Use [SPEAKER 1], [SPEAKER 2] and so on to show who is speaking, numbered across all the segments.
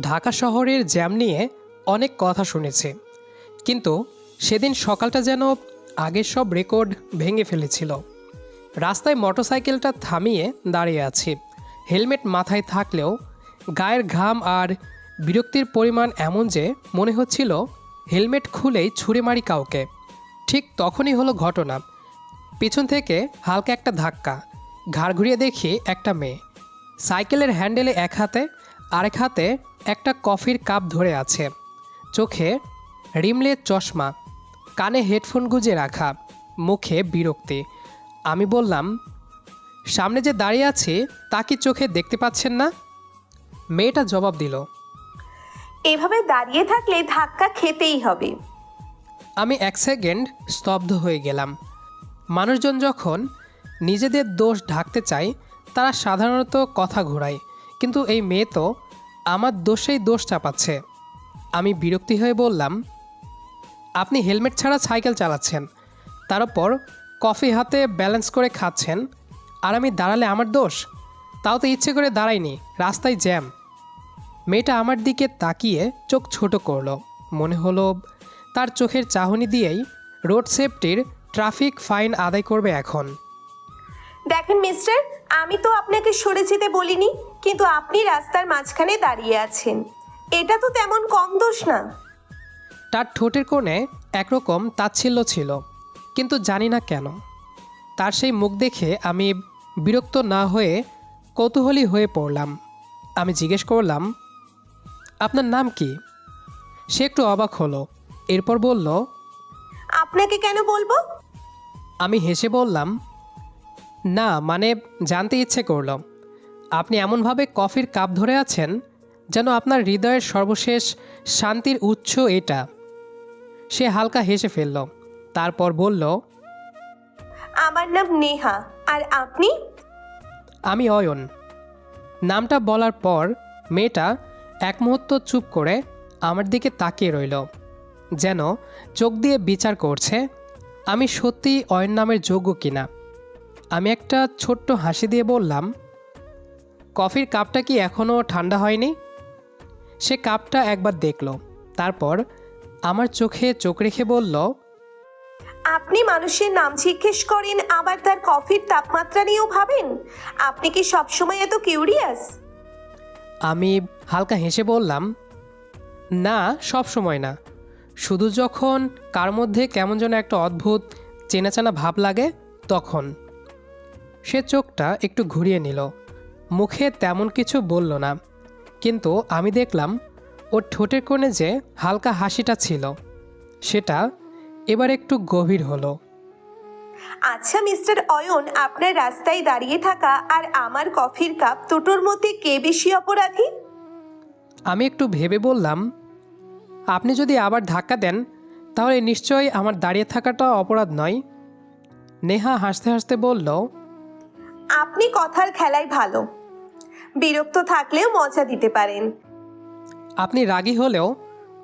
[SPEAKER 1] ঢাকা শহরের জ্যাম নিয়ে অনেক কথা শুনেছে। কিন্তু সেদিন সকালটা যেন আগের সব রেকর্ড ভেঙে ফেলেছিল। রাস্তায় মোটরসাইকেলটা থামিয়ে দাঁড়িয়ে আছি। হেলমেট মাথায় থাকলেও গায়ের ঘাম আর বিরক্তির পরিমাণ এমন যে মনে হচ্ছিল হেলমেট খুলেই ছুঁড়ে মারি কাউকে। ঠিক তখনই হলো ঘটনা। পিছন থেকে হালকা একটা ধাক্কা। ঘাড় ঘুরিয়ে দেখি একটা মেয়ে। সাইকেলের হ্যান্ডেলে এক হাতে, আরেক হাতে একটা কফির কাপ ধরে আছে। চোখে রিমলের চশমা কানে হেডফোন গুজে রাখা মুখে বিরক্তি। আমি বললাম সামনে যে দাঁড়িয়ে আছে তা কি চোখে দেখতে পাচ্ছেন না? মেয়েটা জবাব দিল
[SPEAKER 2] এভাবে দাঁড়িয়ে থাকলে ধাক্কা খেতেই হবে।
[SPEAKER 1] আমি এক সেকেন্ড স্তব্ধ হয়ে গেলাম। মানুষজন যখন নিজেদের দোষ ঢাকতে চায় তারা সাধারণত কথা ঘোরায়। কিন্তু এই মেয়ে তো আমার দোষেই দোষ চাপাচ্ছে। আমি বিরক্তি হয়ে বললাম, আপনি হেলমেট ছাড়া সাইকেল চালাচ্ছেন, তার উপর কফি হাতে ব্যালেন্স করে খাচ্ছেন, আর আমি দাঁড়ালে আমার দোষ? তাও তো ইচ্ছে করে দাঁড়াইনি, রাস্তায় জ্যাম। মেয়েটা আমার দিকে তাকিয়ে চোখ ছোট করল। মনে হলো তার চোখের চাহনি দিয়েই রোড সেফটির ট্রাফিক ফাইন আদায় করবে এখন।
[SPEAKER 2] দেখেন মিস্টার, আমি তো আপনাকে সরে যেতে বলিনি। কিন্তু আপনি রাস্তার মাঝখানে দাঁড়িয়ে আছেন। এটা তো তেমন কম দোষ না।
[SPEAKER 1] তার ঠোঁটের কোণে একরকম তাচ্ছিল্য ছিল কিন্তু জানি না কেন। তার সেই মুখ দেখে আমি বিরক্ত না হয়ে কৌতূহলী হয়ে পড়লাম। আমি জিজ্ঞেস করলাম আপনার নাম কি? সে একটু অবাক হলো এরপর বলল
[SPEAKER 2] আপনাকে কেন বলব?
[SPEAKER 1] আমি হেসে বললাম না মানে জানতে ইচ্ছে করল। আপনি এমনভাবে কফির কাপ ধরে আছেন যেন আপনার হৃদয়ের সর্বশেষ শান্তির উৎস এটা। সে হালকা হেসে ফেলল তারপর বলল
[SPEAKER 2] আমার নাম নেহা আর আপনি?
[SPEAKER 1] আমি অয়ন। নামটা বলার পর মেয়েটা এক মুহূর্ত চুপ করে আমার দিকে তাকিয়ে রইল যেন চোখ দিয়ে বিচার করছে আমি সত্যি অয়ন নামের যোগ্য কিনা? আমি একটা ছোট্ট হাসি দিয়ে বললাম কফির কাপটা কি এখনও ঠান্ডা হয়নি? সে কাপটা একবার দেখল তারপর আমার চোখে চোখ রেখে বলল
[SPEAKER 2] আপনি মানুষের নাম জিজ্ঞেস করেন আবার তার কফির তাপমাত্রা নিয়েও ভাবেন? আপনি কি সবসময় এত কিউরিয়াস
[SPEAKER 1] আমি হালকা হেসে বললাম না সব সময় না। শুধু যখন কার মধ্যে কেমন যেন একটা অদ্ভুত চেনাচানা ভাব লাগে তখন। সে চোখটা একটু ঘুরিয়ে নিল। মুখে তেমন কিছু বলল না। কিন্তু আমি দেখলাম ওর ঠোঁটের কোণে যে হালকা হাসিটা ছিল সেটা এবার একটু গভীর হলো।
[SPEAKER 2] আচ্ছা মিস্টার অয়ন আপনার রাস্তায় দাঁড়িয়ে থাকা আর আমার কফির কাপ দুটোর মধ্যে কে বেশি অপরাধী?
[SPEAKER 1] আমি একটু ভেবে বললাম আপনি যদি আবার ধাক্কা দেন তাহলে নিশ্চয়ই আমার দাঁড়িয়ে থাকাটা অপরাধ নয়। নেহা হাসতে হাসতে বলল
[SPEAKER 2] আপনি কথার খেলায় ভালো। বিরক্ত থাকলেও মজা দিতে পারেন।
[SPEAKER 1] আপনি রাগী হলেও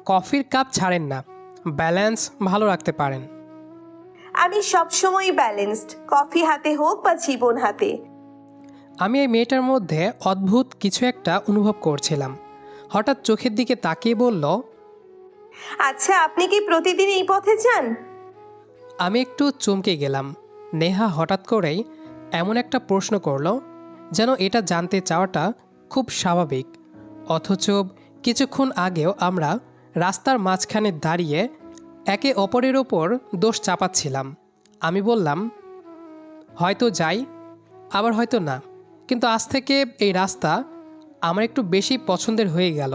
[SPEAKER 1] কফির কাপ ছাড়েন না ব্যালেন্স ভালো রাখতে পারেন।
[SPEAKER 2] আমি সবসময় ব্যালেন্সড কফি হাতে হোক বা জীবন হাতে।
[SPEAKER 1] আমি এই মেয়েটার মধ্যে অদ্ভুত কিছু একটা অনুভব করছিলাম। হঠাৎ চোখের দিকে তাকিয়ে বলল
[SPEAKER 2] আচ্ছা আপনি কি প্রতিদিন এই পথে যান?
[SPEAKER 1] আমি একটু চমকে গেলাম। নেহা হঠাৎ করেই এমন একটা প্রশ্ন করল যেন এটা জানতে চাওয়াটা খুব স্বাভাবিক। অথচ কিছুক্ষণ আগেও আমরা রাস্তার মাঝখানে দাঁড়িয়ে একে অপরের ওপর দোষ চাপাচ্ছিলাম। আমি বললাম, হয়তো যাই, আবার হয়তো না। কিন্তু আজ থেকে এই রাস্তা আমার একটু বেশি পছন্দের হয়ে গেল।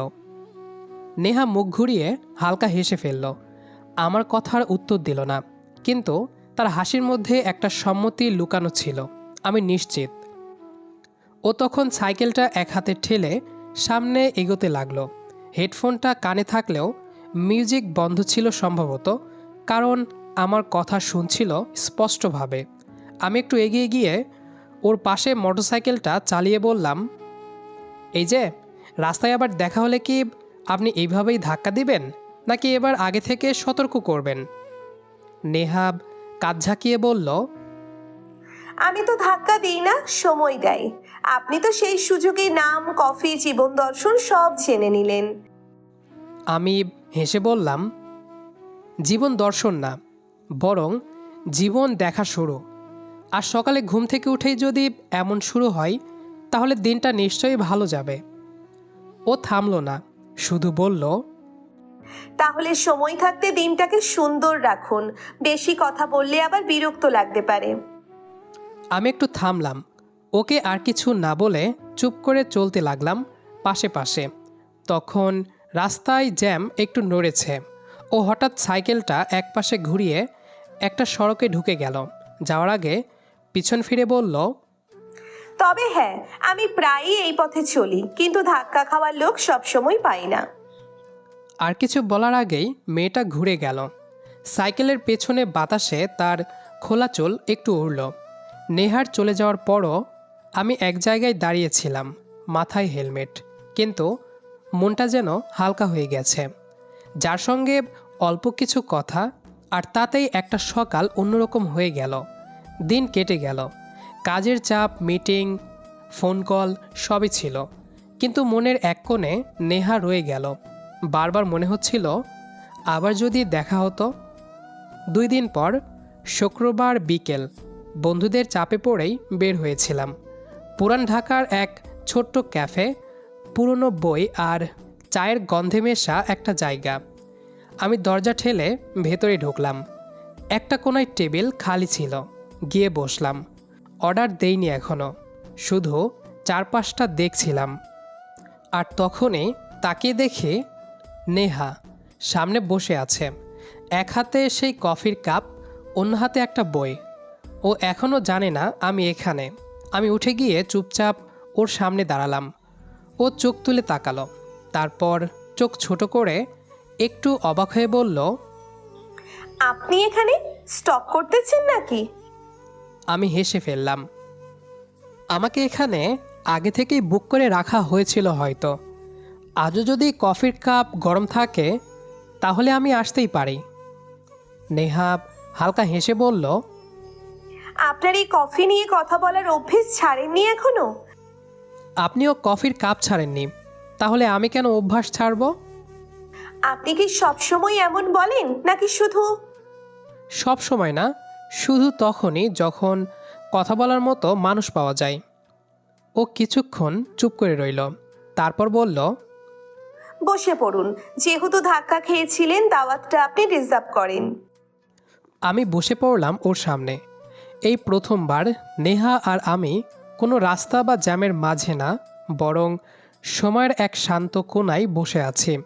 [SPEAKER 1] নেহা মুখ ঘুরিয়ে হালকা হেসে ফেলল। আমার কথার উত্তর দিল না, কিন্তু তার হাসির মধ্যে একটা সম্মতি লুকানো ছিল। আমি নিশ্চিত। ও তখন সাইকেলটা এক হাতে ঠেলে সামনে এগোতে লাগল। হেডফোনটা কানে থাকলেও মিউজিক বন্ধ ছিল সম্ভবত, কারণ আমার কথা শুনছিল স্পষ্টভাবে। আমি একটু এগিয়ে গিয়ে ওর পাশে মোটরসাইকেলটা চালিয়ে বললাম, এই যে, রাস্তায় আবার দেখা হলে কি আপনি এইভাবেই ধাক্কা দিবেন, নাকি এবার আগে থেকে সতর্ক করবেন? নেহাব কাজ ঝাঁকিয়ে বলল
[SPEAKER 2] আমি তো ধাক্কা দিই না সময় দেয়। আপনি তো সেই সুযোগে নাম কফি জীবন দর্শন সব জেনে নিলেন।
[SPEAKER 1] আমি হেসে বললাম জীবন দর্শন না বরং জীবন দেখা শুরু। আর সকালে ঘুম থেকে উঠেই যদি এমন শুরু হয় তাহলে দিনটা নিশ্চয়ই ভালো যাবে। ও থামলো না শুধু বলল
[SPEAKER 2] তাহলে সময় থাকতে দিনটাকে সুন্দর রাখুন। বেশি কথা বললে আবার বিরক্ত লাগতে পারে।
[SPEAKER 1] আমি একটু থামলাম। ওকে আর কিছু না বলে চুপ করে চলতে লাগলাম পাশে পাশে। তখন রাস্তায় জ্যাম একটু নড়েছে। ও হঠাৎ সাইকেলটা একপাশে ঘুরিয়ে একটা সড়কে ঢুকে গেল। যাওয়ার আগে পিছন ফিরে বলল
[SPEAKER 2] তবে হ্যাঁ আমি প্রায়ই এই পথে চলি কিন্তু ধাক্কা খাওয়ার লোক সবসময় পাই না।
[SPEAKER 1] আর কিছু বলার আগেই মেয়েটা ঘুরে গেল। সাইকেলের পেছনে বাতাসে তার খোলা চুল একটু উড়ল। নেহার চলে যাওয়ার পরও আমি এক জায়গায় দাঁড়িয়েছিলাম, মাথায় হেলমেট। কিন্তু মনটা যেন হালকা হয়ে গেছে। যার সঙ্গে অল্প কিছু কথা আর তাতেই একটা সকাল অন্যরকম হয়ে গেল। দিন কেটে গেল। কাজের চাপ, মিটিং, ফোন কল সবই ছিল। কিন্তু মনের এক কোণে নেহা রয়ে গেল। বারবার মনে হচ্ছিল, আবার যদি দেখা হতো। দুই দিন পর, শুক্রবার বিকেল বন্ধুদের চাপে পড়েই বের হয়েছিলাম। পুরান ঢাকার এক ছোট্ট ক্যাফে, পুরনো বই আর চায়ের গন্ধে মেশা একটা জায়গা। আমি দরজা ঠেলে ভেতরে ঢুকলাম। একটা কোনায় টেবিল খালি ছিল। গিয়ে বসলাম। অর্ডার দেইনি এখনও শুধু চারপাশটা দেখছিলাম। আর তখনই তাকিয়ে দেখে নেহা সামনে বসে আছে। এক হাতে সেই কফির কাপ, অন্য হাতে একটা বই। ও এখনও জানে না আমি এখানে। আমি উঠে গিয়ে চুপচাপ ওর সামনে দাঁড়ালাম। ও চোখ তুলে তাকালো। তারপর চোখ ছোট করে একটু অবাক হয়ে বলল
[SPEAKER 2] আপনি এখানে স্টক করতেছেন নাকি?
[SPEAKER 1] আমি হেসে ফেললাম। আমাকে এখানে আগে থেকেই বুক করে রাখা হয়েছিল হয়তো। আজও যদি কফির কাপ গরম থাকে তাহলে আমি আসতেই পারি। নেহা হালকা হেসে বলল
[SPEAKER 2] আপনার এই কফি নিয়ে কথা বলার অভ্যেস ছাড়েননি এখনও?
[SPEAKER 1] আপনিও কফির কাপ ছাড়েননি। তাহলে আমি কেন অভ্যাস ছাড়ব?
[SPEAKER 2] আপনি কি সবসময় এমন বলেন নাকি শুধু?
[SPEAKER 1] সব সময় না শুধু তখনই যখন কথা বলার মতো মানুষ পাওয়া যায়। ও কিছুক্ষণ চুপ করে রইল তারপর বলল
[SPEAKER 2] বসে পড়ুন যেহেতু ধাক্কা খেয়েছিলেন দাওয়াতটা আপনি রিজার্ভ করেন।
[SPEAKER 1] আমি বসে পড়লাম ওর সামনে। এই প্রথমবার নেহা আর আমি কোনো রাস্তা বা জ্যামের মাঝে না বরং সময়ের এক শান্ত কোনায় বসে আছি।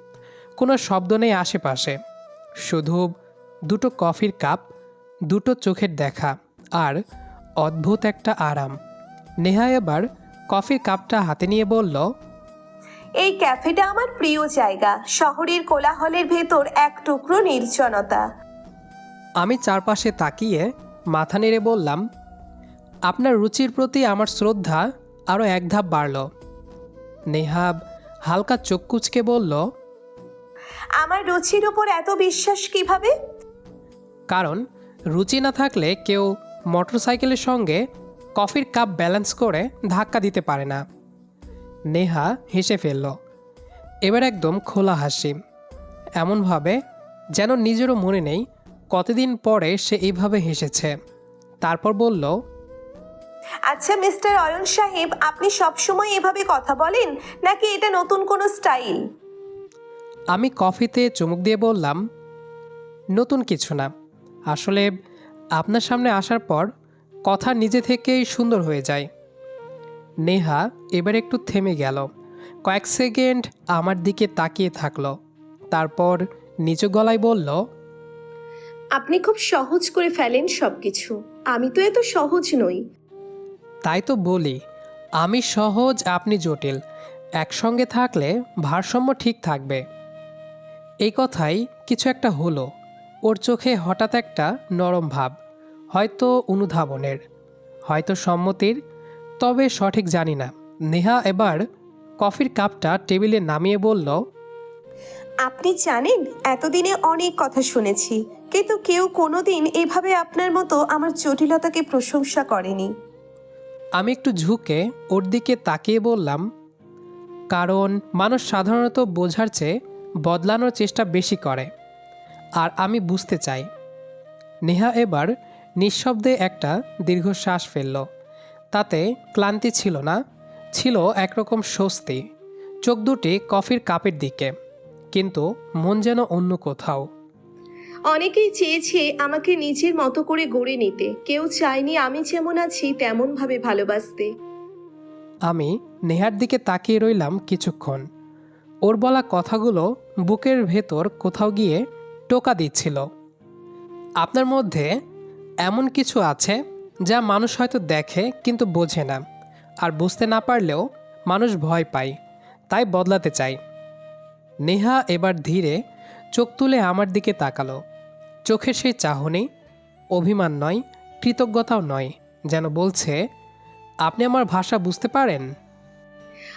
[SPEAKER 1] কোনো শব্দ নেই আশেপাশে। শুধু দুটো কফির কাপ দুটো চোখের দেখা আর অদ্ভুত একটা আরাম। নেহা এবার কফির কাপটা হাতে নিয়ে বলল
[SPEAKER 2] এই ক্যাফেটা আমার প্রিয় জায়গা। শহরের কোলাহলের ভেতর এক টুকরো নির্জনতা।
[SPEAKER 1] আমি চারপাশে তাকিয়ে মাথা নেড়ে বললাম আপনার রুচির প্রতি আমার শ্রদ্ধা আরও এক ধাপ বাড়ল। নেহাব হালকা চোখ কুচকে বলল
[SPEAKER 2] আমার রুচির উপর এত বিশ্বাস কীভাবে?
[SPEAKER 1] কারণ রুচি না থাকলে কেউ মোটরসাইকেলের সঙ্গে কফির কাপ ব্যালেন্স করে ধাক্কা দিতে পারে না। নেহা হেসে ফেলল এবার একদম খোলা হাসি এমনভাবে যেন নিজেরও মনে নেই কতদিন পরে সে এইভাবে হেসেছে? তারপর বলল
[SPEAKER 2] আচ্ছা মিস্টার অয়ন সাহেব আপনি সবসময় এভাবে কথা বলেন? নাকি এটা নতুন কোনো স্টাইল?
[SPEAKER 1] আমি কফিতে চুমুক দিয়ে বললাম নতুন কিছু না। আসলে আপনার সামনে আসার পর কথা নিজে থেকেই সুন্দর হয়ে যায়। নেহা এবার একটু থেমে গেল। কয়েক সেকেন্ড আমার দিকে তাকিয়ে থাকল। তারপর নিচু গলায় বলল
[SPEAKER 2] আপনি খুব সহজ করে ফেলেন সব কিছু আমি তো এত সহজ নই।
[SPEAKER 1] তাই তো বলি, আমি সহজ, আপনি জটিল। একসঙ্গে থাকলে ভারসাম্য ঠিক থাকবে। এই কথাই কিছু একটা হলো। ওর চোখে হঠাৎ একটা নরম ভাব, হয়তো অনুধাবনের, হয়তো সম্মতির, তবে সঠিক জানি না। নেহা এবার কফির কাপটা টেবিলে নামিয়ে বলল
[SPEAKER 2] আপনি জানেন, এতদিনে অনেক কথা শুনেছি, কিন্তু কেউ কোনোদিন এভাবে আপনার মতো আমার জটিলতাকে প্রশংসা করেনি।
[SPEAKER 1] আমি একটু ঝুঁকে ওর দিকে তাকিয়ে বললাম, কারণ মানুষ সাধারণত বোঝার চেয়ে বদলানোর চেষ্টা বেশি করে, আর আমি বুঝতে চাই। নেহা এবার নিঃশব্দে একটা দীর্ঘশ্বাস ফেলল, তাতে ক্লান্তি ছিল না, ছিল একরকম স্বস্তি, চোখ দুটি কফির কাপের দিকে। কিন্তু মন যেন অন্য কোথাও।
[SPEAKER 2] অনেকেই চেয়েছে আমাকে নিজের মতো করে গড়ে নিতে। কেউ চায়নি আমি যেমন আছি তেমনভাবে ভালোবাসতে।
[SPEAKER 1] আমি নেহার দিকে তাকিয়ে রইলাম কিছুক্ষণ। ওর বলা কথাগুলো বুকের ভেতর কোথাও গিয়ে টোকা দিচ্ছিল। আপনার মধ্যে এমন কিছু আছে যা মানুষ হয়তো দেখে কিন্তু বোঝে না। আর বুঝতে না পারলেও মানুষ ভয় পায়। তাই বদলাতে চাই। নেহা এবার ধীরে চোখ তুলে আমার দিকে তাকালো। চোখের সেই চাহনি, অভিমান নয়, কৃতজ্ঞতাও নয়, যেন বলছে, আপনি আমার ভাষা বুঝতে পারেন?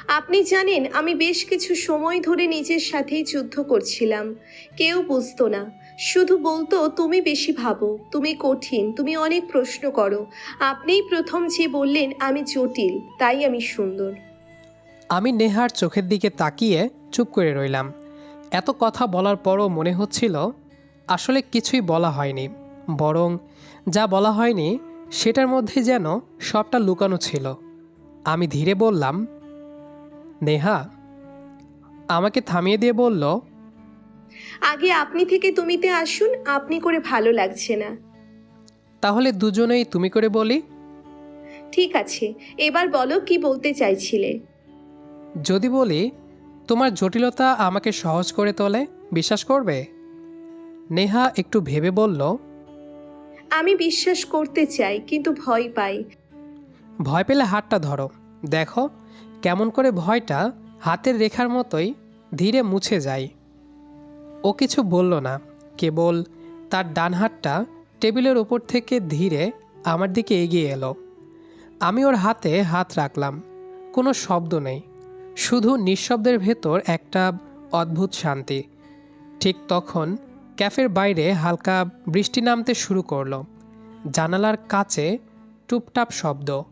[SPEAKER 2] আপনি জানেন, আমি বেশ কিছু সময় ধরে নিজের সাথেই যুদ্ধ করছিলাম। কেউ বুঝতো না। শুধু বলতো, তুমি বেশি ভাবো, তুমি কঠিন, তুমি অনেক প্রশ্ন করো। আপনিই প্রথম যে বললেন, আমি জটিল, তাই আমি সুন্দর।
[SPEAKER 1] আমি নেহার চোখের দিকে তাকিয়ে চুপ করে রইলাম। এত কথা বলার পরও মনে হচ্ছিল আসলে কিছুই বলা হয়নি বরং যা বলা হয়নি সেটার মধ্যে যেন সবটা লুকানো ছিল। আমি ধীরে বললাম নেহা আমাকে থামিয়ে দিয়ে বলল
[SPEAKER 2] আগে আপনি থেকে তুমিতে আসুন আপনি করে ভালো লাগছে না।
[SPEAKER 1] তাহলে দুজনেই তুমি করে বলি?
[SPEAKER 2] ঠিক আছে এবার বলো কি বলতে চাইছিলে।
[SPEAKER 1] যদি বলি তোমার জটিলতা আমাকে সহজ করে তোলে বিশ্বাস করবে? নেহা একটু ভেবে বলল
[SPEAKER 2] আমি বিশ্বাস করতে চাই কিন্তু ভয় পাই।
[SPEAKER 1] ভয় পেলে হাতটা ধরো। দেখো কেমন করে ভয়টা হাতের রেখার মতোই ধীরে মুছে যায়। ও কিছু বলল না কেবল তার ডান হাতটা টেবিলের ওপর থেকে ধীরে আমার দিকে এগিয়ে এলো। আমি ওর হাতে হাত রাখলাম কোনো শব্দ নেই। শুধু নিঃশব্দের ভেতর একটা অদ্ভুত শান্তি। ঠিক তখন ক্যাফের বাইরে হালকা বৃষ্টি নামতে শুরু করল। জানালার কাছে টুপটাপ শব্দ।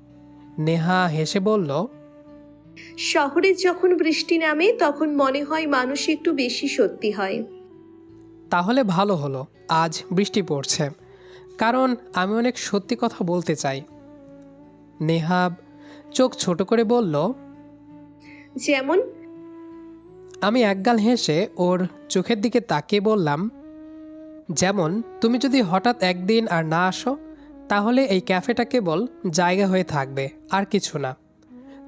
[SPEAKER 1] নেহা হেসে বলল
[SPEAKER 2] শহরে যখন বৃষ্টি নামে তখন মনে হয় মানুষ একটু বেশি সত্যি হয়।
[SPEAKER 1] তাহলে ভালো হলো আজ বৃষ্টি পড়ছে। কারণ আমি অনেক সত্যি কথা বলতে চাই। নেহাব চোখ ছোট করে বলল
[SPEAKER 2] যেমন?
[SPEAKER 1] আমি একগাল হেসে ওর চোখের দিকে তাকিয়ে বললাম যেমন তুমি যদি হঠাৎ একদিন আর না আসো তাহলে এই ক্যাফেটা কেবল জায়গা হয়ে থাকবে আর কিছু না।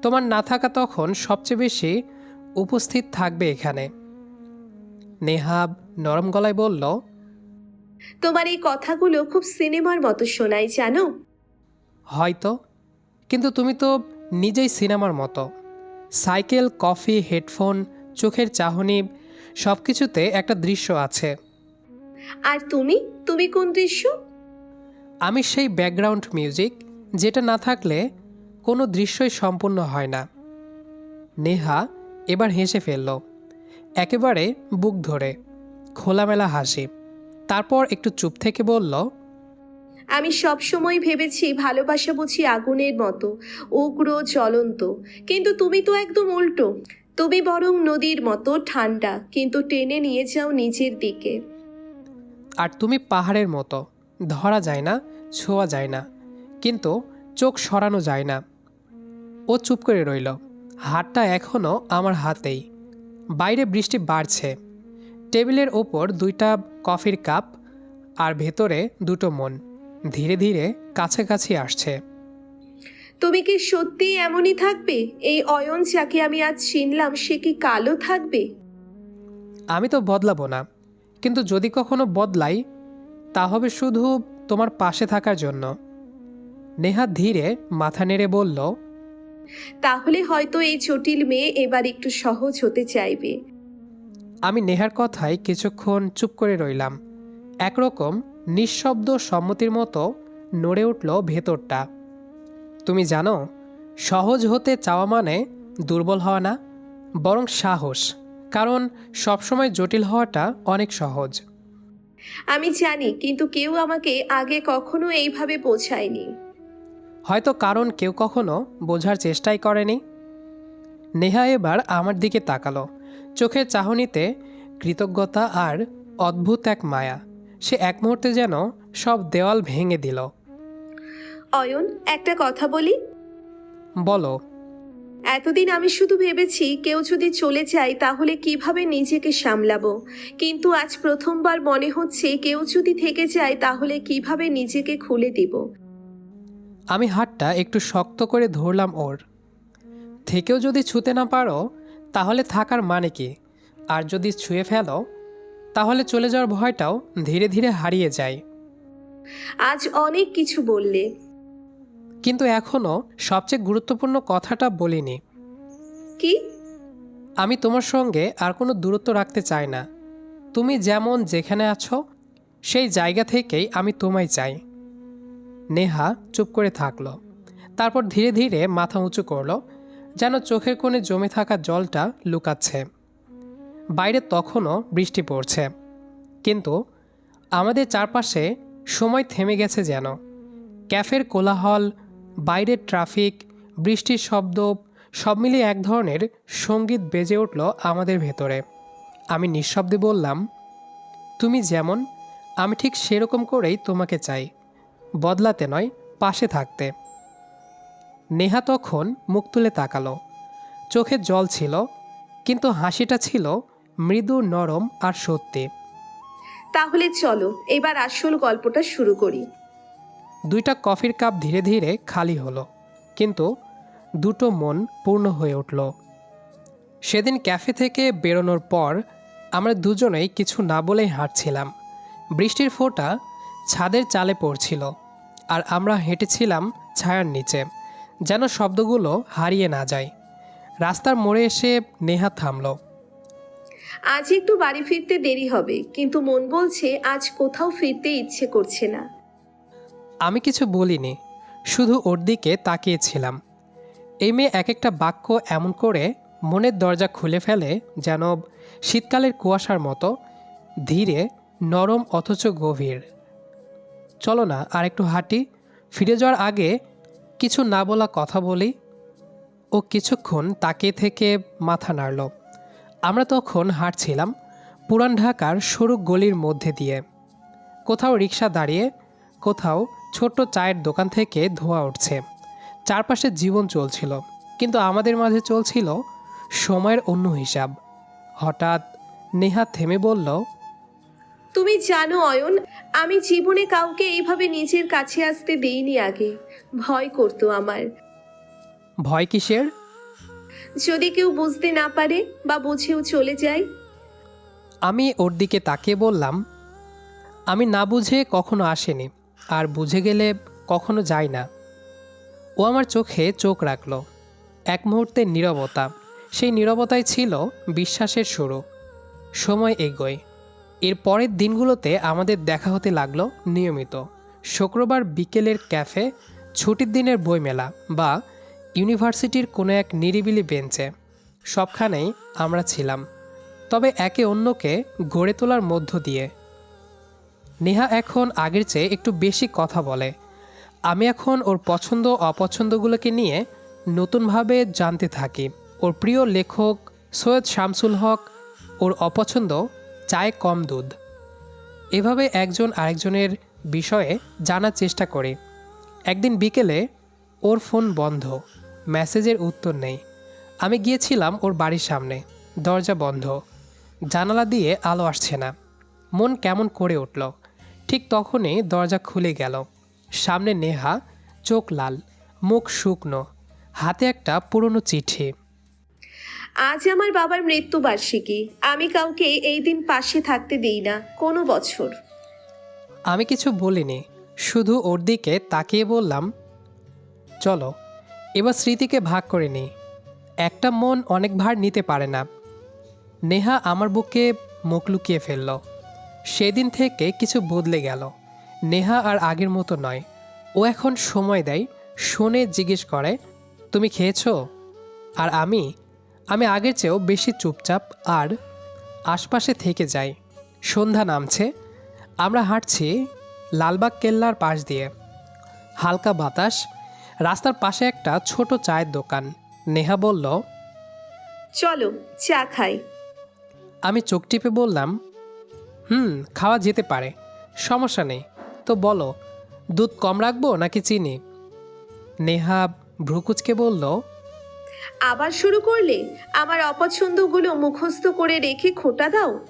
[SPEAKER 1] তোমার না থাকা তখন সবচেয়ে বেশি উপস্থিত থাকবে এখানে। নেহাব নরম গলায় বলল
[SPEAKER 2] তোমার এই কথাগুলো খুব সিনেমার মতো শোনায় জানো?
[SPEAKER 1] হয়তো কিন্তু তুমি তো নিজেই সিনেমার মতো। সাইকেল কফি হেডফোন চোখের চাহনি সব কিছুতে একটা দৃশ্য আছে।
[SPEAKER 2] আর তুমি? তুমি কোন দৃশ্য?
[SPEAKER 1] আমি সেই ব্যাকগ্রাউন্ড মিউজিক যেটা না থাকলে কোনো দৃশ্যই সম্পূর্ণ হয় না। নেহা এবার হেসে ফেলল একেবারে বুক ধরে খোলামেলা হাসি। তারপর একটু চুপ থেকে বলল
[SPEAKER 2] আমি সব সময় ভেবেছি, ভালোবাসা বুঝি আগুনের মতো, উগ্র, জ্বলন্ত। কিন্তু তুমি তো একদম উল্টো। তুমি বরং নদীর মতো ঠান্ডা, কিন্তু টেনে নিয়ে যাও নিচের দিকে।
[SPEAKER 1] আর তুমি পাহাড়ের মতো। ধরা যায় না, ছোঁয়া যায় না। কিন্তু চোখ সরানো যায় না। ও চুপ করে রইল। হাতটা এখনও আমার হাতেই। বাইরে বৃষ্টি বাড়ছে। টেবিলের ওপর দুইটা কফির কাপ আর ভেতরে দুটো মন। ধীরে ধীরে কাছাকাছি আসছে।
[SPEAKER 2] তুমি কি সত্যি এমনই থাকবে? এই অয়ন যাকে আমি আজ চিনলাম সে কি কালো থাকবে?
[SPEAKER 1] আমি তো বদলাবো না কিন্তু যদি কখনো বদলাই তা হবে শুধু তোমার পাশে থাকার জন্য। নেহা ধীরে মাথা নেড়ে বলল
[SPEAKER 2] তাহলে হয়তো এই জটিল মেয়ে এবার একটু সহজ হতে চাইবে।
[SPEAKER 1] আমি নেহার কথায় কিছুক্ষণ চুপ করে রইলাম। একরকম নিঃশব্দ সম্মতির মতো নড়ে উঠল ভেতরটা। তুমি জানো সহজ হতে চাওয়া মানে দুর্বল হওয়া না বরং সাহস কারণ সবসময় জটিল হওয়াটা অনেক সহজ।
[SPEAKER 2] আমি জানি কিন্তু কেউ আমাকে আগে কখনো এইভাবে বোঝায়নি।
[SPEAKER 1] হয়তো কারণ কেউ কখনো বোঝার চেষ্টাই করেনি। নেহা এবার আমার দিকে তাকালো চোখের চাহনিতে কৃতজ্ঞতা আর অদ্ভুত এক মায়া। সে এক মুহূর্তে যেন সব দেওয়াল ভেঙে দিল।
[SPEAKER 2] অয়ন একটা কথা বলি?
[SPEAKER 1] বলো।
[SPEAKER 2] এতদিন আমি শুধু ভেবেছি কেউ যদি চলে যায় তাহলে কীভাবে নিজেকে সামলাবো? কিন্তু আজ প্রথমবার মনে হচ্ছে কেউ যদি থেকে যায় তাহলে কীভাবে নিজেকে খুলে দিব?
[SPEAKER 1] আমি হাতটা একটু শক্ত করে ধরলাম ওর। থেকেও যদি ছুতে না পারো তাহলে থাকার মানে কি? আর যদি ছুঁয়ে ফেলো তাহলে চলে যাওয়ার ভয়টাও ধীরে ধীরে হারিয়ে যায়।
[SPEAKER 2] আজ অনেক কিছু বললে।
[SPEAKER 1] কিন্তু এখনও সবচেয়ে গুরুত্বপূর্ণ কথাটা বলিনি।
[SPEAKER 2] কি?
[SPEAKER 1] আমি তোমার সঙ্গে আর কোনো দূরত্ব রাখতে চাই না। তুমি যেমন যেখানে আছো সেই জায়গা থেকেই আমি তোমায় চাই। নেহা চুপ করে থাকল। তারপর ধীরে ধীরে মাথা উঁচু করল যেন চোখের কোণে জমে থাকা জলটা লুকাচ্ছে। বাইরে তখনও বৃষ্টি পড়ছে। কিন্তু আমাদের চারপাশে সময় থেমে গেছে যেন। ক্যাফের কোলাহল, বাইরের ট্রাফিক, বৃষ্টির শব্দ, সব মিলিয়ে এক ধরনের সংগীত বেজে উঠল আমাদের ভেতরে। আমি নিঃশব্দে বললাম, তুমি যেমন, আমি ঠিক সেরকম করেই তোমাকে চাই, বদলাতে নয়, পাশে থাকতে। নেহা তখন মুখ তুলে তাকালো। চোখে জল ছিল, কিন্তু হাসিটা ছিল মৃদু নরম আর সত্যি।
[SPEAKER 2] তাহলে চলো এবার আসল গল্পটা শুরু করি।
[SPEAKER 1] দুইটা কফির কাপ ধীরে ধীরে খালি হলো কিন্তু দুটো মন পূর্ণ হয়ে উঠল। সেদিন ক্যাফে থেকে বেরোনোর পর আমরা দুজনেই কিছু না বলেই হাঁটছিলাম। বৃষ্টির ফোঁটা ছাদের চালে পড়ছিল আর আমরা হেঁটেছিলাম ছায়ার নিচে যেন শব্দগুলো হারিয়ে না যায়। রাস্তার মোড়ে এসে নেহা থামলো।
[SPEAKER 2] আজ একটু বাড়ি ফিরতে দেরি হবে, কিন্তু মন বলছে আজ কোথাও ফিরতে ইচ্ছে করছে না।
[SPEAKER 1] আমি কিছু বলিনি, শুধু ওর দিকে তাকিয়েছিলাম। এই মেয়ে এক একটা বাক্য এমন করে মনের দরজা খুলে ফেলে যেন শীতকালের কুয়াশার মতো, ধীরে, নরম অথচ গভীর। চলো না, আর একটু হাঁটি, ফিরে যাওয়ার আগে কিছু না বলা কথা বলি। ও কিছুক্ষণ তাকিয়ে থেকে মাথা নাড়ল। আমরা তখন হাঁটছিলাম পুরান ঢাকার সরু গলির মধ্যে দিয়ে। কোথাও রিক্সা দাঁড়িয়ে কোথাও ছোট্ট চায়ের দোকান থেকে ধোয়া উঠছে। চারপাশে জীবন চলছিল কিন্তু আমাদের মাঝে চলছিল সময়ের অন্য হিসাব। হঠাৎ নেহা থেমে বলল
[SPEAKER 2] তুমি জানো অয়ন আমি জীবনে কাউকে এইভাবে নিজের কাছে আসতে দেইনি আগে। ভয় করতো আমার।
[SPEAKER 1] ভয় কিসের?
[SPEAKER 2] যদি কেউ বুঝতে না পারে বা বুঝেও চলে যায়?
[SPEAKER 1] আমি ওর দিকে তাকিয়ে বললাম, আমি না বুঝে কখনো আসেনি, আর বুঝে গেলে কখনো যাই না। ও আমার চোখে চোখ রাখল। এক মুহূর্তে নীরবতা, সেই নীরবতাই ছিল বিশ্বাসের শুরু। সময় এগোয়। এর পরের দিনগুলোতে আমাদের দেখা হতে লাগল নিয়মিত। শুক্রবার বিকেলের ক্যাফে, ছুটির দিনের বইমেলা বা ইউনিভার্সিটির কোনো এক নিরিবিলি বেঞ্চে। সবখানেই আমরা ছিলাম। তবে একে অন্যকে গড়ে তোলার মধ্য দিয়ে। নেহা এখন আগের চেয়ে একটু বেশি কথা বলে। আমি এখন ওর পছন্দ অপছন্দগুলোকে নিয়ে নতুনভাবে জানতে থাকি। ওর প্রিয় লেখক সৈয়দ শামসুল হক, ওর অপছন্দ চায় কম দুধ। এভাবে একজন আরেকজনের বিষয়ে জানার চেষ্টা করি। একদিন বিকেলে ওর ফোন বন্ধ। মেসেজের উত্তর নেই। আমি গিয়েছিলাম ওর বাড়ির সামনে। দরজা বন্ধ। জানালা দিয়ে আলো আসছে না। মন কেমন করে উঠল। ঠিক তখনই দরজা খুলে গেল। সামনে নেহা চোখ লাল মুখ শুকনো হাতে একটা পুরনো চিঠি।
[SPEAKER 2] আজ আমার বাবার মৃত্যুবার্ষিকী। আমি কাউকে এই দিন পাশে থাকতে দিই না কোনো বছর।
[SPEAKER 1] আমি কিছু বলিনি। শুধু ওর দিকে তাকিয়ে বললাম চলো। এবার স্মৃতিকে ভাগ করে নিই। একটা মন অনেক ভার নিতে পারে না। নেহা আমার বুকে মুখ লুকিয়ে ফেলল। সেদিন থেকে কিছু বদলে গেল। নেহা আর আগের মতো নয়। ও এখন সময় দেয়, শুনে জিজ্ঞেস করে, তুমি খেয়েছো? আর আমি আমি আগের চেয়েও বেশি চুপচাপ আর আশপাশে থেকে যাই। সন্ধ্যা নামছে। আমরা হাঁটছি লালবাগ কেল্লার পাশ দিয়ে। হালকা বাতাস রাস্তার পাশে একটা ছোট চায়ের দোকান। নেহা বলল
[SPEAKER 2] চলো চা খাই।
[SPEAKER 1] আমি চোখ টিপে বললাম হুম খাওয়া যেতে পারে সমস্যা নেই। তো বলো দুধ কম রাখব নাকি চিনি? নেহা ভ্রুকুচকে বলল
[SPEAKER 2] আবার শুরু করলে? আমার অপছন্দগুলো মুখস্থ করে রেখে খোটা দাও।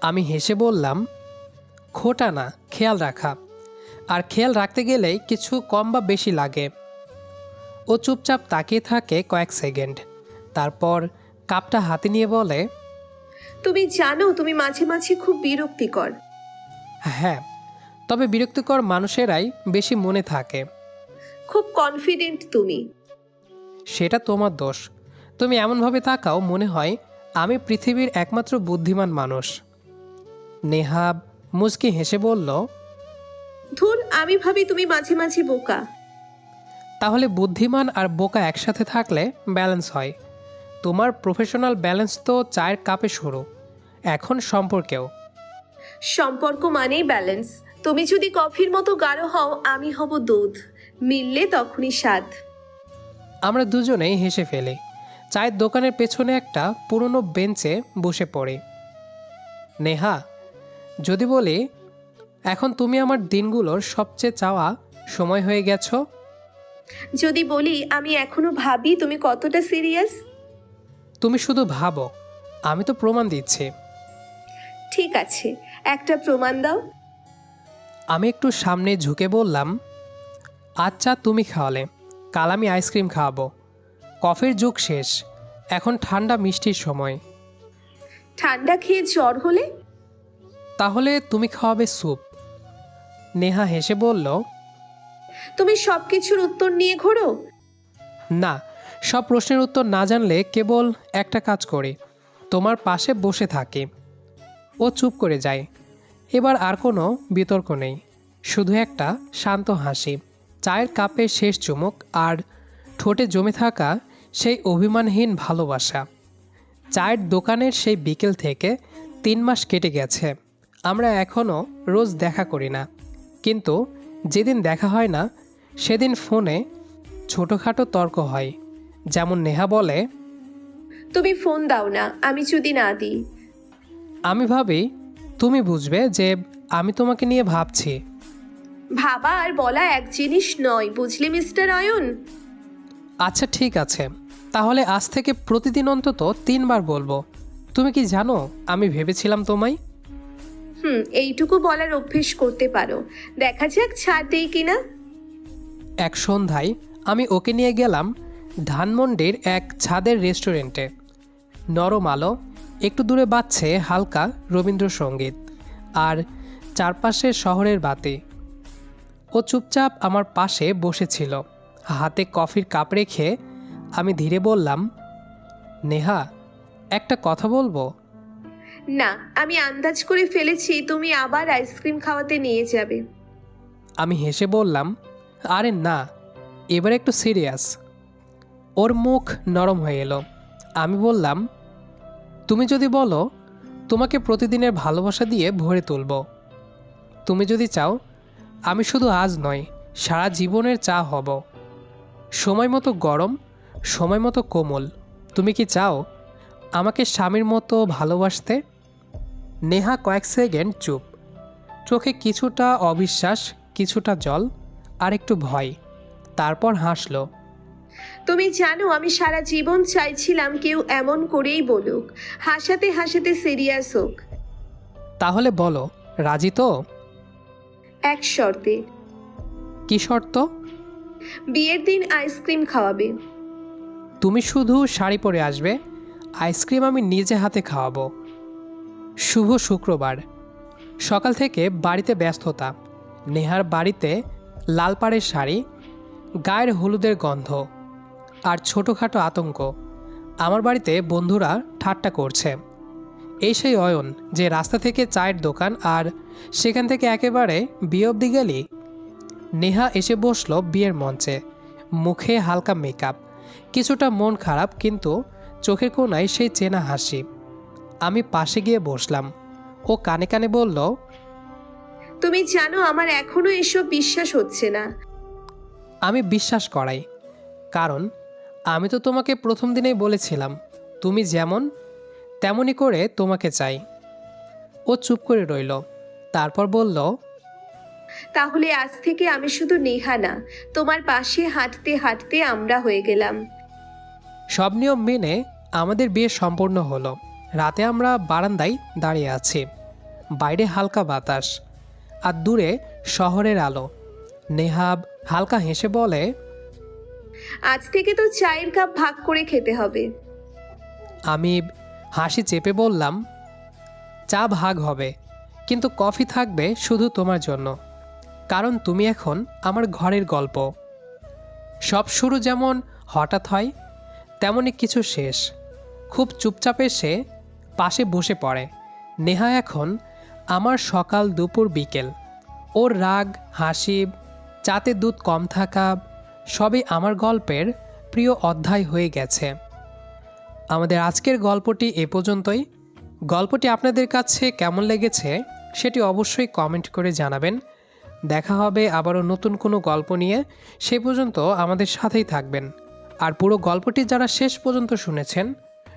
[SPEAKER 1] আমি হেসে বললাম খোটা না খেয়াল রাখা। আর খেয়াল রাখতে গেলেই কিছু কম বা বেশি লাগে। ও চুপচাপ তাকিয়ে থাকে কয়েক সেকেন্ড। তারপর কাপটা হাতে নিয়ে বলে
[SPEAKER 2] তুমি জানো তুমি মাঝে মাঝে খুব বিরক্তিকর।
[SPEAKER 1] হ্যাঁ তবে বিরক্তিকর মানুষেরাই বেশি মনে থাকে।
[SPEAKER 2] খুব কনফিডেন্ট তুমি।
[SPEAKER 1] সেটা তোমার দোষ। তুমি এমনভাবে তাকাও মনে হয় আমি পৃথিবীর একমাত্র বুদ্ধিমান মানুষ। নেহা মুচকি হেসে বলল
[SPEAKER 2] ধুর আমি ভাবি তুমি মাঝে মাঝে বোকা।
[SPEAKER 1] তাহলে বুদ্ধিমান আর বোকা একসাথে থাকলে ব্যালেন্স হয়। তোমার প্রফেশনাল ব্যালেন্স তো চায়ের কাপে শুরু এখন সম্পর্কেও।
[SPEAKER 2] সম্পর্ক মানেই ব্যালেন্স। তুমি যদি কফির মতো গাঢ় হও আমি হব দুধ। মিললে তখনই স্বাদ।
[SPEAKER 1] আমরা দুজনেই হেসে ফেলি। চায়ের দোকানের পেছনে একটা পুরনো বেঞ্চে বসে পড়ে। নেহা যদি বলি এখন তুমি আমার দিনগুলোর সবচেয়ে চাওয়া সময় হয়ে গেছো?
[SPEAKER 2] যদি বলি আমি এখনও ভাবি তুমি কতটা সিরিয়াস।
[SPEAKER 1] তুমি শুধু ভাবো আমি তো প্রমাণ দিচ্ছি।
[SPEAKER 2] ঠিক আছে একটা প্রমাণ দাও।
[SPEAKER 1] আমি একটু সামনে ঝুঁকে বললাম আচ্ছা তুমি খাওয়ালে কাল আমি আইসক্রিম খাওয়াবো। কফির যুগ শেষ এখন ঠান্ডা মিষ্টির সময়।
[SPEAKER 2] ঠান্ডা খেয়ে জ্বর হলে?
[SPEAKER 1] তাহলে তুমি খাওয়াবে স্যুপ। নেহা হেসে বলল
[SPEAKER 2] তুমি সব কিছুর উত্তর নিয়ে ঘোরো?
[SPEAKER 1] না সব প্রশ্নের উত্তর না জানলে কেবল একটা কাজ করি তোমার পাশে বসে থাকি। ও চুপ করে যায়। এবার আর কোনো বিতর্ক নেই শুধু একটা শান্ত হাসি চায়ের কাপের শেষ চুমুক আর ঠোঁটে জমে থাকা সেই অভিমানহীন ভালোবাসা। চায়ের দোকানের সেই বিকেল থেকে তিন মাস কেটে গেছে আমরা এখনও রোজ দেখা করি না। কিন্তু যেদিন দেখা হয় না সেদিন ফোনে ছোটোখাটো তর্ক হয়। যেমন নেহা বলে
[SPEAKER 2] তুমি ফোন দাও না আমি যদি না দিই।
[SPEAKER 1] আমি ভাবি তুমি বুঝবে যে আমি তোমাকে নিয়ে ভাবছি।
[SPEAKER 2] ভাবা আর বলা এক জিনিস নয় বুঝলি মিস্টার অয়ন
[SPEAKER 1] আচ্ছা ঠিক আছে। তাহলে আজ থেকে প্রতিদিন অন্তত তিনবার বলব। তুমি কি জানো আমি ভেবেছিলাম তোমায়?
[SPEAKER 2] হুম, এইটুকু বলার অভ্যেস করতে পারো। দেখা যাক ছাড় দেই কিনা
[SPEAKER 1] এক সন্ধ্যায় আমি ওকে নিয়ে গেলাম ধানমন্ডির এক ছাদের রেস্টুরেন্টে। নরম আলো, একটু দূরে বাজছে হালকা রবীন্দ্রসঙ্গীত আর চারপাশে শহরের বাতি। ও চুপচাপ আমার পাশে বসেছিল। হাতে কফির কাপ রেখে আমি ধীরে বললাম, নেহা, একটা কথা বলব?
[SPEAKER 2] না, আমি আন্দাজ করে ফেলেছি তুমি আবার আইসক্রিম খাওয়াতে নিয়ে যাবে।
[SPEAKER 1] আমি হেসে বললাম, আরে না, এবার একটু সিরিয়াস। ওর মুখ নরম হয়ে এলো। আমি বললাম, তুমি যদি বলো, তোমাকে প্রতিদিনের ভালোবাসা দিয়ে ভরে তুলব। তুমি যদি চাও, আমি শুধু আজ নয়, সারা জীবনের চা হব। সময় মতো গরম, সময় মতো কোমল। তুমি কি চাও, আমাকে স্বামীর মতো ভালোবাসতে? নেহা কয়েক সেকেন্ড চুপ। চোখে কিছুটা অবিশ্বাস কিছুটা জল আর একটু ভয়। তারপর হাসলো।
[SPEAKER 2] তুমি জানো আমি সারা জীবন চাইছিলাম কেউ এমন করেই বলুক। হাসাতে হাসাতে সিরিয়াস হোক।
[SPEAKER 1] তাহলে বলো রাজি তো?
[SPEAKER 2] এক শর্তে।
[SPEAKER 1] কি শর্ত?
[SPEAKER 2] বিয়ের দিন আইসক্রিম খাওয়াবে।
[SPEAKER 1] তুমি শুধু শাড়ি পরে আসবে আইসক্রিম আমি নিজে হাতে খাওয়াবো। শুভ শুক্রবার। সকাল থেকে বাড়িতে ব্যস্ততা। নেহার বাড়িতে লাল পাড়ের শাড়ি, গায়ের হলুদের গন্ধ আর ছোটোখাটো আতঙ্ক। আমার বাড়িতে বন্ধুরা ঠাট্টা করছে। এই সেই অয়ন যে রাস্তা থেকে চায়ের দোকান আর সেখান থেকে একেবারে বিয়ে অবধি গেলি? নেহা এসে বসল বিয়ের মঞ্চে। মুখে হালকা মেকআপ কিছুটা মন খারাপ, কিন্তু চোখের কোনায় সেই চেনা হাসি। আমি পাশে গিয়ে বসলাম। ও কানে কানে বলল
[SPEAKER 2] তুমি জানো আমার এখনও এসব বিশ্বাস হচ্ছে না।
[SPEAKER 1] আমি বিশ্বাস করাই কারণ আমি তো তোমাকে প্রথম দিনেই বলেছিলাম তুমি যেমন তেমনই করে তোমাকে চাই। ও চুপ করে রইল তারপর বলল
[SPEAKER 2] তাহলে আজ থেকে আমি শুধু নেহা না তোমার পাশে হাঁটতে হাঁটতে আমরা হয়ে গেলাম।
[SPEAKER 1] সব নিয়ম মেনে আমাদের বিয়ে সম্পূর্ণ হলো। রাতে আমরা বারান্দায় দাঁড়িয়ে আছি। বাইরে হালকা বাতাস আর দূরে শহরের আলো। নেহাব হালকা হেসে বলে
[SPEAKER 2] আজ থেকে তো চায়ের কাপ ভাগ করে খেতে হবে।
[SPEAKER 1] আমি হাসি চেপে বললাম চা ভাগ হবে কিন্তু কফি থাকবে শুধু তোমার জন্য কারণ তুমি এখন আমার ঘরের গল্প। সব শুরু যেমন হঠাৎ হয় তেমনই কিছু শেষ। খুব চুপচাপে এসে পাশে বসে পড়ে। নেহা এখন আমার সকাল দুপুর বিকেল। ওর রাগ, হাসি, চাতে দুধ কম থাকা, সবই আমার গল্পের প্রিয় অধ্যায় হয়ে গেছে। আমাদের আজকের গল্পটি এ পর্যন্তই। গল্পটি আপনাদের কাছে কেমন লেগেছে সেটি অবশ্যই কমেন্ট করে জানাবেন। দেখা হবে আবারও নতুন কোনো গল্প নিয়ে। সে পর্যন্ত আমাদের সাথেই থাকবেন। আর পুরো গল্পটি যারা শেষ পর্যন্ত শুনেছেন